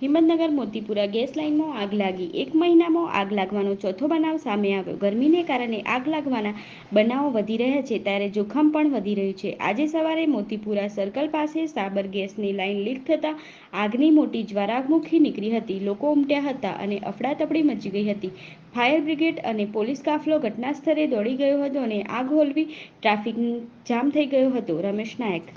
Himmatnagar Motipura gas લાઇનમાં આગ લાગી. એક મહિનામાં આગ લાગવાનો ચોથો બનાવ સામે આવ્યો. ગરમીને કારણે આગ લાગવાના બનાવો વધી રહ્યા છે ત્યારે જોખમ પણ વધી રહ્યું છે. આજે સવારે મોતીપુરા સર્કલ પાસે સાબર ગેસની લાઇન લીક થતાં આગની મોટી જ્વાળામુખી નીકળી હતી. લોકો ઉમટ્યા હતા અને અફડાતફડી મચી ગઈ હતી. ફાયર બ્રિગેડ અને પોલીસ કાફલો ઘટના સ્થળે દોડી ગયો હતો અને આગ હોલવી ટ્રાફિક જામ થઈ ગયો હતો. રમેશ નાયક